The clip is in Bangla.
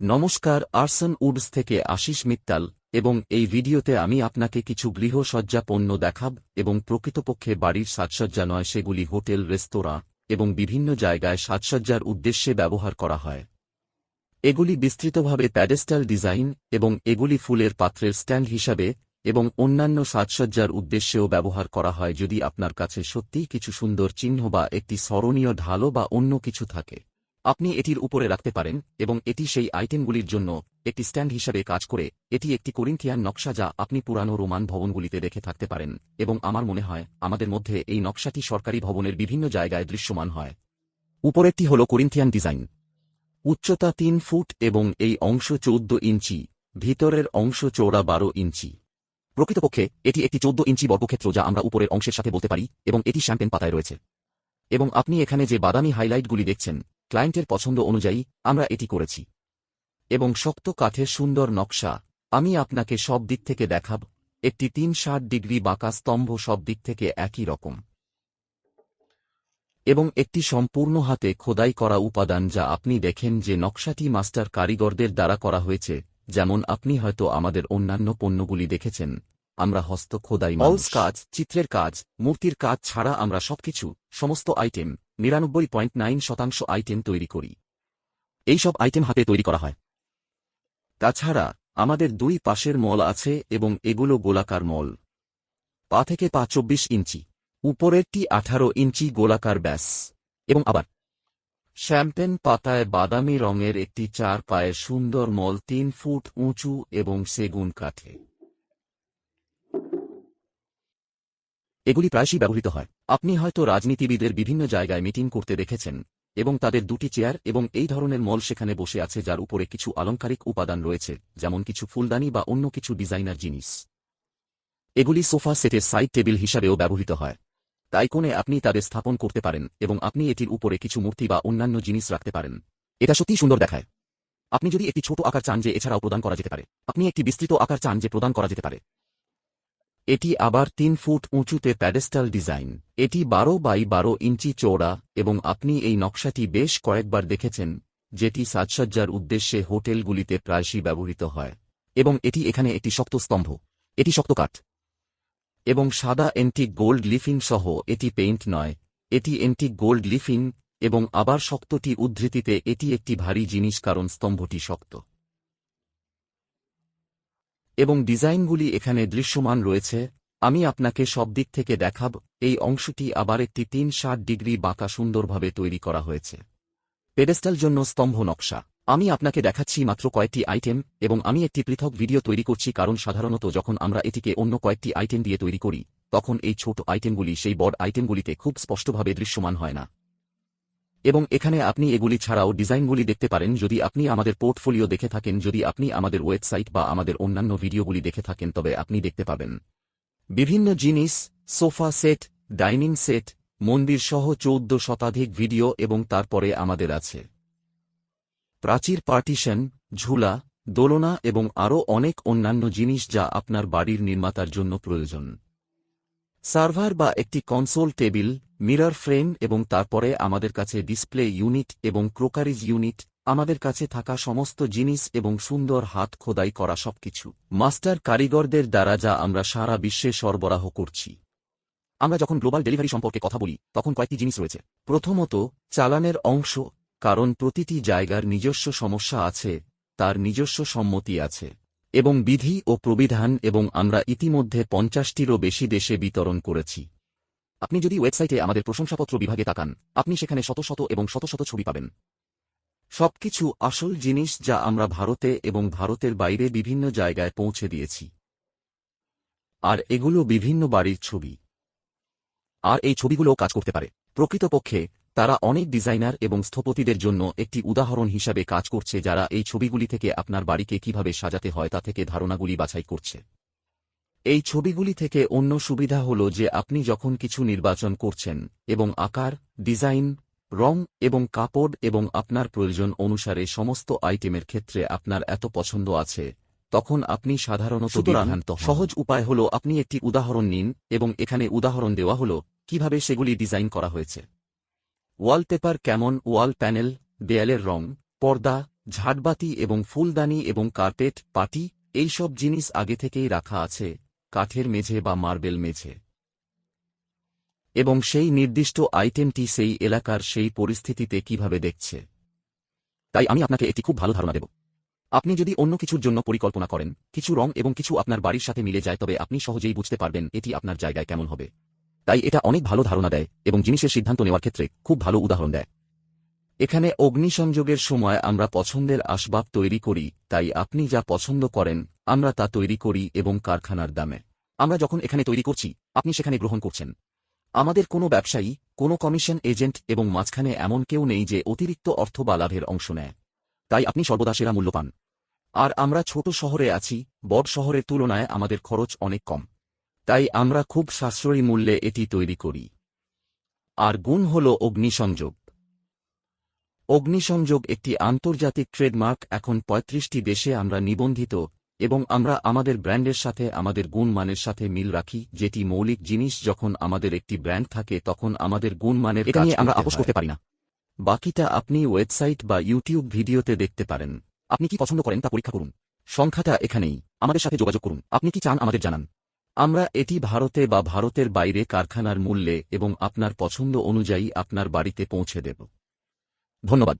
নমস্কার, আর্সন উডস থেকে আশিস মিত্তাল, এবং এই ভিডিওতে আমি আপনাকে কিছু গৃহসজ্জা পণ্য দেখাব এবং প্রকৃতপক্ষে বাড়ির সাজসজ্জা নয়, সেগুলি হোটেল, রেস্তোরাঁ এবং বিভিন্ন জায়গায় সাজসজ্জার উদ্দেশ্যে ব্যবহার করা হয়। এগুলি বিস্তৃতভাবে প্যাডেস্টাল ডিজাইন এবং এগুলি ফুলের পাত্রের স্ট্যান্ড হিসাবে এবং অন্যান্য সাজসজ্জার উদ্দেশ্যেও ব্যবহার করা হয় যদি আপনার কাছে সত্যিই কিছু সুন্দর চিহ্ন বা একটি স্মরণীয় ঢালো বা অন্য কিছু থাকে। আপনি এটির উপরে রাখতে পারেন এবং এটি সেই আইটেমগুলির জন্য একটি স্ট্যান্ড হিসাবে কাজ করে, এটি একটি করিন্থিয়ান নকশা যা আপনি পুরানো রোমান ভবনগুলিতে দেখে থাকতে পারেন এবং আমার মনে হয় আমাদের মধ্যে এই নকশাটি সরকারি ভবনের বিভিন্ন জায়গায় দৃশ্যমান হয়। উপরেরটি হল করিন্থিয়ান ডিজাইন। উচ্চতা তিন ফুট এবং এই অংশ চৌদ্দ ইঞ্চি, ভিতরের অংশ চৌড়া বারো ইঞ্চি। প্রকৃতপক্ষে এটি একটি চৌদ্দ ইঞ্চি বর্গক্ষেত্র যা আমরা উপরের অংশের সাথে বলতে পারি এবং এটি শ্যাম্পেন পাতায় রয়েছে। এবং আপনি এখানে যে বাদামি হাইলাইটগুলি দেখছেন ক্লায়েন্টের পছন্দ অনুযায়ী আমরা এটি করেছি। এবং শক্ত কাঠের সুন্দর নকশা, আমি আপনাকে সব দিক থেকে দেখাব, একটি তিন ষাট ডিগ্রি বাঁকা স্তম্ভ সব দিক থেকে একই রকম। এবং একটি সম্পূর্ণ হাতে খোদাই করা উপাদান যা আপনি দেখেন যে নকশাটি মাস্টার কারিগরদের দ্বারা করা হয়েছে, যেমন আপনি হয়তো আমাদের অন্যান্য পণ্যগুলি দেখেছেন। আমরা হস্ত, খোদাই মাউস কাজ, চিত্রের কাজ, মূর্তির কাজ ছাড়া আমরা সবকিছু, সমস্ত আইটেম নিরানব্বই পয়েন্ট নাইন শতাংশ আইটেম তৈরি করি। এই সব আইটেম হাতে তৈরি করা হয়। তাছাড়া, আমাদের দুই পাশের মল আছে এবং এগুলো গোলাকার মল। পা থেকে পা চব্বিশ ইঞ্চি, উপরেরটি আঠারো ইঞ্চি গোলাকার ব্যাস। এবং আবার, শ্যাম্পেন পাতায় বাদামি রঙের একটি চার পায়ের সুন্দর মল তিন ফুট উঁচু এবং সেগুন কাঠে। এগুলি প্রায়শই ব্যবহৃত হয়। আপনি হয়তো রাজনীতিবিদের বিভিন্ন জায়গায় মিটিং করতে দেখেছেন এবং তাদের দুটি চেয়ার এবং এই ধরনের মল সেখানে বসে আছে যার উপরে কিছু আলংকারিক উপাদান রয়েছে, যেমন কিছু ফুলদানি বা অন্য কিছু ডিজাইনার জিনিস। এগুলি সোফা সেটের সাইড টেবিল হিসাবেও ব্যবহৃত হয়। তাই কোণে আপনি তাদের স্থাপন করতে পারেন এবং আপনি এটির উপরে কিছু মূর্তি বা অন্যান্য জিনিস রাখতে পারেন। এটা সত্যিই সুন্দর দেখায়। আপনি যদি একটি ছোট আকার চান যে এছাড়াও প্রদান করা যেতে পারে, আপনি একটি বিস্তৃত আকার চান যে প্রদান করা যেতে পারে। এটি আবার তিন ফুট উঁচুতে প্যাডেস্টাল ডিজাইন। এটি বারো বাই বারো ইঞ্চি চৌড়া এবং আপনি এই নকশাটি বেশ কয়েকবার দেখেছেন, যেটি সাজসজ্জার উদ্দেশ্যে হোটেলগুলিতে প্রায়শই ব্যবহৃত হয়। এবং এটি এখানে একটি শক্ত স্তম্ভ, এটি শক্ত কাঠ এবং সাদা এন্টিক গোল্ড লিফিং সহ এটি পেইন্ট নয়। এটি এন্টিক গোল্ড লিফিং এবং আবার শক্তটি উদ্ধৃতিতে এটি একটি ভারী জিনিস, কারণ স্তম্ভটি শক্ত। এবং ডিজাইনগুলি এখানে দৃশ্যমান রয়েছে, আমি আপনাকে সব দিক থেকে দেখাব, এই অংশটি আবার একটি তিন ষাট ডিগ্রি বাঁকা সুন্দরভাবে তৈরি করা হয়েছে। পেডেস্টাল জন্য স্তম্ভ নকশা। আমি আপনাকে দেখাচ্ছি মাত্র কয়েকটি আইটেম, এবং আমি একটি পৃথক ভিডিও তৈরি করছি কারণ সাধারণত যখন আমরা এটিকে অন্য কয়েকটি আইটেম দিয়ে তৈরি করি, তখন এই ছোট আইটেমগুলি, সেই বড় আইটেমগুলিতে খুব স্পষ্টভাবে দৃশ্যমান হয় না। এবং এখানে আপনি এগুলি ছাড়াও ডিজাইনগুলি দেখতে পারেন যদি আপনি আমাদের পোর্টফোলিও দেখে থাকেন, যদি আপনি আমাদের ওয়েবসাইট বা আমাদের অন্যান্য ভিডিওগুলি দেখে থাকেন, তবে আপনি দেখতে পাবেন। বিভিন্ন জিনিস, সোফা সেট, ডাইনিং সেট, মন্দির সহ চৌদ্দ শতাধিক ভিডিও এবং তারপরে আমাদের আছে প্রাচীর পার্টিশন, ঝুলা, দোলনা এবং আরও অনেক অন্যান্য জিনিস যা আপনার বাড়ির নির্মাতার জন্য প্রয়োজন। সার্ভার বা একটি কনসোল টেবিল মিরর ফ্রেম এবং তারপরে আমাদের কাছে ডিসপ্লে ইউনিট এবং ক্রোকারিজ ইউনিট, আমাদের কাছে থাকা সমস্ত জিনিস এবং সুন্দর হাত খোদাই করা সবকিছু। মাস্টার কারিগরদের দ্বারা যা আমরা সারা বিশ্বে সরবরাহ করছি। আমরা যখন গ্লোবাল ডেলিভারি সম্পর্কে কথা বলি, তখন কয়েকটি জিনিস রয়েছে। প্রথমত, চালানের অংশ, কারণ প্রতিটি জায়গার নিজস্ব সমস্যা আছে, তার নিজস্ব সম্মতি আছে, এবং বিধি ও প্রবিধান এবং আমরা ইতিমধ্যে পঞ্চাশটিরও বেশি দেশে বিতরণ করেছি। আপনি যদি ওয়েবসাইটে আমাদের প্রশংসাপত্র বিভাগে তাকান, আপনি সেখানে শত শত এবং শত শত ছবি পাবেন। সবকিছু আসল জিনিস যা আমরা ভারতে এবং ভারতের বাইরে বিভিন্ন জায়গায় পৌঁছে দিয়েছি। আর এগুলো বিভিন্ন বাড়ির ছবি। আর এই ছবিগুলোও কাজ করতে পারে। প্রকৃতপক্ষে, তারা অনেক ডিজাইনার এবং স্থপতিদের জন্য একটি উদাহরণ হিসাবে কাজ করছে যারা এই ছবিগুলি থেকে আপনার বাড়িকে কীভাবে সাজাতে হয় তা থেকে ধারণাগুলি বাছাই করছে। এই ছবিগুলি থেকে অন্য সুবিধা হল যে আপনি যখন কিছু নির্বাচন করছেন এবং আকার ডিজাইন রং এবং কাপড় এবং আপনার প্রয়োজন অনুসারে সমস্ত আইটেমের ক্ষেত্রে আপনার এত পছন্দ আছে তখন আপনি সাধারণত সহজ উপায় হল আপনি একটি উদাহরণ নিন এবং এখানে উদাহরণ দেওয়া হল কীভাবে সেগুলি ডিজাইন করা হয়েছে। ওয়ালপেপার কেমন? ওয়াল প্যানেল দেয়ালের রং পর্দা ঝাড়বাতি এবং ফুলদানি এবং কার্পেট পাটি এইসব জিনিস আগে থেকেই রাখা আছে। কাঠের মেঝে বা মার্বেল মেঝে। এবং সেই নির্দিষ্ট আইটেমটি সেই এলাকার সেই পরিস্থিতিতে কীভাবে দেখছে। তাই আমি আপনাকে একটি খুব ভালো ধারণা দেব। আপনি যদি অন্য কিছুর জন্য পরিকল্পনা করেন, কিছু রং এবং কিছু আপনার বাড়ির সাথে মিলে যায়, তবে আপনি সহজেই বুঝতে পারবেন এটি আপনার জায়গায় কেমন হবে। তাই এটা অনেক ভালো ধারণা দেয় এবং জিনিসের সিদ্ধান্ত নেওয়ার ক্ষেত্রে খুব ভালো উদাহরণ দেয়। এখানে অগ্নিসংযোগের সময় আমরা পছন্দের আসবাব তৈরি করি, তাই আপনি যা পছন্দ করেন আমরা তা তৈরি করি এবং কারখানার দামে। আমরা যখন এখানে তৈরি করছি, আপনি সেখানে গ্রহণ করছেন। আমাদের কোনো ব্যবসায়ী, কোনো কমিশন এজেন্ট এবং মাঝখানে এমন কেউ নেই যে অতিরিক্ত অর্থ বা লাভের অংশ নেয়। তাই আপনি সর্বদা সেরা মূল্য পান। আর আমরা ছোট শহরে আছি, বড় শহরের তুলনায় আমাদের খরচ অনেক কম। তাই আমরা খুব সাশ্রয়ী মূল্যে এটি তৈরি করি। আর গুণ হল অগ্নিসংযোগ। অগ্নিসংযোগ একটি আন্তর্জাতিক ট্রেডমার্ক, এখন পঁয়ত্রিশটি দেশে আমরা নিবন্ধিত। এবং আমরা আমাদের ব্র্যান্ডের সাথে আমাদের গুণমানের সাথে মিল রাখি যেটি মৌলিক জিনিস যখন আমাদের একটি ব্র্যান্ড থাকে তখন আমাদের গুণমানের এটা নিয়ে আমরা আপোষ করতে পারি না। বাকিটা আপনি ওয়েবসাইট বা ইউটিউব ভিডিওতে দেখতে পারেন। আপনি কি পছন্দ করেন তা পরীক্ষা করুন। সংখ্যাটা এখানেই। আমাদের সাথে যোগাযোগ করুন। আপনি কি চান আমাদের জানান। আমরা এটি ভারতে বা ভারতের বাইরে কারখানার মূল্যে এবং আপনার পছন্দ অনুযায়ী আপনার বাড়িতে পৌঁছে দেব। ধন্যবাদ।